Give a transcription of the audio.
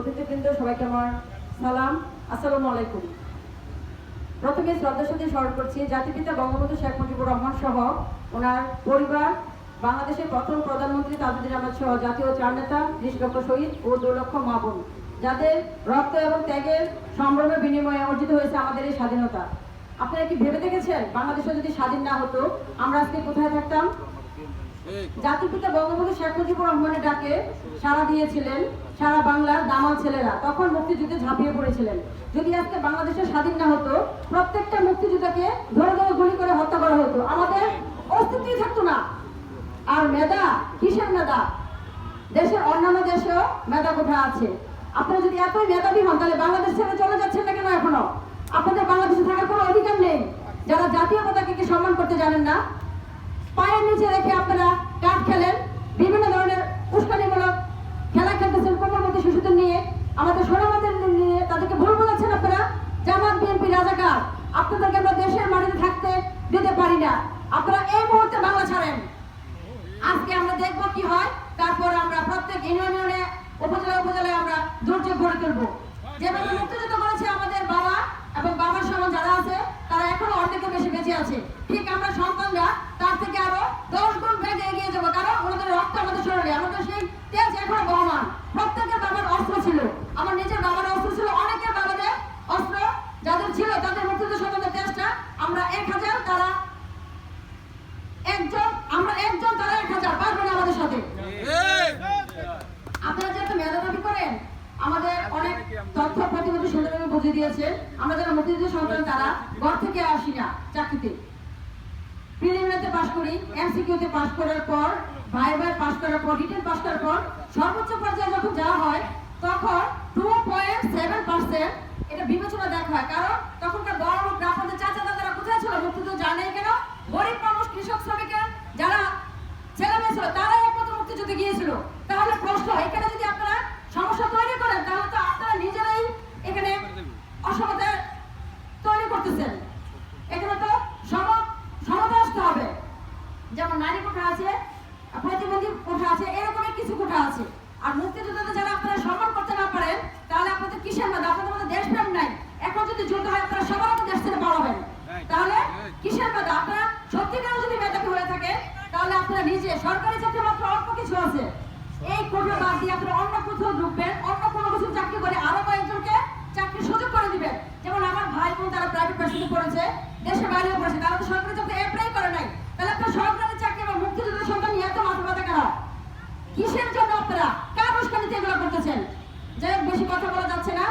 অতিথিবৃন্দ, সবাইকে আমার সালাম। আসসালামু আলাইকুম। প্রথমে শ্রদ্ধার সাথে স্মরণ করছি, জাতিপিতা বঙ্গবন্ধু শেখ মুজিবুর রহমান সহ ওনার পরিবার, বাংলাদেশের প্রথম প্রধানমন্ত্রী তাজুদ্দিন আহমদ সহ জাতীয় চার নেতা ত্রিশ লক্ষ শহীদ ও দু লক্ষ যাদের রক্ত এবং ত্যাগের সম্ভ্রমের বিনিময়ে অর্জিত হয়েছে আমাদের এই স্বাধীনতা। আপনারা কি ভেবে দেখেছেন বাংলাদেশে যদি স্বাধীন না হতো, আমরা আজকে কোথায় থাকতাম? জাতির পিতা বঙ্গবন্ধু শেখ মুজিবুর রহমানের ডাকে সারা দিয়েছিলেন সারা বাংলার দামাল ছেলেরা। তখন মুক্তিযুদ্ধে ঝাঁপিয়ে পড়েছিলেন। যদি আজকে বাংলাদেশের স্বাধীন না হতো, প্রত্যেকটা মুক্তিযোদ্ধাকে ধরে ধরে গুলি করে হত্যা করা হতো। আমাদের অস্তিত্বই থাকতো না। আর মেধা, কিসের মেধা? দেশের অন্যান্য দেশেও মেধা কোঠা আছে? আপনারা যদি এতই মেধাবী হন, তাহলে বাংলাদেশ ছেড়ে চলে যাচ্ছেন না কেন এখনও? আপনাদের বাংলাদেশে থাকার কোনো অধিকার নেই। যারা জাতীয় পতাকাকে সম্মান করতে জানেন না? পায়ের নিচে রেখে আপনারা কাঠ খেলেন। বিভিন্ন ধরনের উস্কানিমূলক খেলা খেলতেছেন কোমলমতি শিশুদের নিয়ে। আমাদের সোনামাদের নিয়ে তাদেরকে ভুল বোঝাচ্ছেন আপনারা? জামাত, বিএনপি, রাজাকার। আপনাদেরকে আমরা দেশের মাটিতে থাকতে দিতে পারি না। আপনারা এই মুহূর্তে বাংলা ছাড়েন। আজকে আমরা দেখব কি হয়, তারপর আমরা প্রত্যেক ইউনিয়নে, উপজেলা, উপজেলায় আমরা দুর্যোগ গড়ে তুলবো। যেভাবে মুক্তিযুদ্ধ করেছে আমাদের বাবা এবং বাবার সমান যারা আছে, তারা এখনও অর্ধেকের বেশি বেঁচে আছে। ঠিক আমরা সন্তানরা তার থেকে আরও দশ গুণ বেগে এগিয়ে যাব কারণ আমাদের রক্ত আমাদের শরীরে আমাদের সেই তেজ এখনও বহমান প্রত্যেকের বাবার অস্ত্র ছিল। আমার নিজের বাবার অস্ত্র ছিল। অনেকের বাবাদের অস্ত্র যাদের ছিল তাদের মুক্তিযুদ্ধ সন্তানদের তেজটা, আমরা এক হাজার, তারা একজন, আমরা একজন, তারা এক হাজার। পারবেন আমাদের সাথে। আপনারা যে একটা করেন, আমাদের অনেক তথ্য প্রতিবেদন সুন্দরভাবে বুঝিয়ে দিয়েছে। আমরা যারা মুক্তিযুদ্ধ সন্তান তারা ঘর থেকে আসি না চাকরিতে। প্রিলিমিনারিতে পাশ করি এমসিকিউতে পাশ করার পর ভাই ভাই পাশ করার পর রিটেন পাশ করার পর সর্বোচ্চ পর্যায়ে যখন যাওয়া হয়, তখন টু পয়েন্ট সেভেন পার্সেন্ট এটা বিবেচনা দেখা হয়। কারণ তখনকার বড় লোক আপনাদের চাচা দাদারা কোথায় ছিল মুক্তিযুদ্ধ জানেই কেন? গরিব মানুষ, কৃষক, শ্রমিকের যারা ছেলে মেয়ে ছিল, তারাই একমাত্র মুক্তিযুদ্ধে গিয়েছিল। তাহলে প্রশ্ন, এখানে যদি আপনারা সমস্যা তৈরি করেন, তাহলে তো আপনারা নিজেরাই এখানে অসমতা তৈরি করতেছেন। এখানে তো সম সমাজে আসতে হবে। যেমন নারী কোঠা আছে প্রতিবন্ধী কোঠা আছে এরকমই কিছু কোঠা আছে। আর মুক্তিযোদ্ধাদের যারা আপনারা সম্মান করতে না পারেন তাহলে আপনাদের কিসের মেধা আপনাদের মধ্যে দেশপ্রেম নাই। এখন যদি যুদ্ধ হয় আপনারা সবার আগে দেশ ছেড়ে পালাবেন। তাহলে কিসের মেধা আপনারা সত্যিকার যদি মেধাবী হয়ে থাকে তাহলে আপনারা নিজে সরকারি চাকরি মাত্র অল্প কিছু আছে। এই কোঠা বাদ দিয়ে আপনারা অন্য কোথাও ঢুকবেন অন্য কোনো কিছু চাকরি করে আরও কয়েকজনকে চাকরির সুযোগ করে দিবেন। যেমন আমার ভাই বোন তারা প্রাইভেট ভার্সিটি পড়েছে দেশের বাইরেও পড়েছে তারা তো সরকারি সরকারি করতেছেন। যাই হোক বেশি কথা বলা যাচ্ছে না।